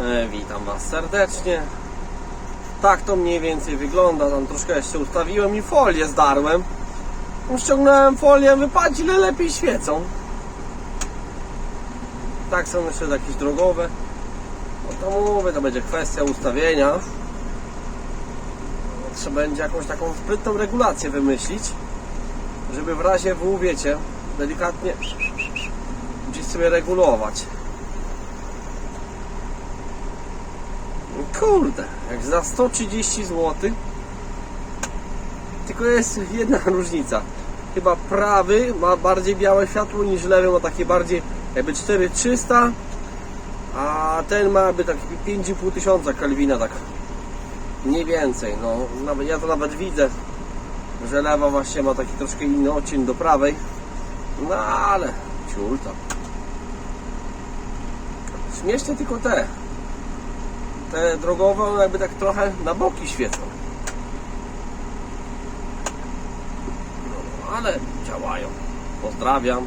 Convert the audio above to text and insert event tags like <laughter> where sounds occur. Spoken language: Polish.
E, witam Was serdecznie. Tak to mniej więcej wygląda. Tam troszkę jeszcze ustawiłem i folię zdarłem. Ściągnąłem folię, wypaść ile lepiej świecą. Tak są jeszcze jakieś drogowe. No to mówię, to będzie kwestia ustawienia. Trzeba będzie jakąś taką sprytną regulację wymyślić, żeby w razie W, wiecie, delikatnie gdzieś sobie regulować. Kurde, jak za 130 zł. Tylko jest jedna <laughs> różnica. Chyba prawy ma bardziej białe światło niż lewy ma takie bardziej jakby 4300, a ten ma jakby tak 5,5 tysiąca Kelvina tak mniej więcej. No, nawet, ja to nawet widzę, że lewa właśnie ma taki troszkę inny odcień do prawej. No ale ciul tam. Śmiesznie tylko te one jakby tak trochę na boki świecą. No, ale działają. Pozdrawiam.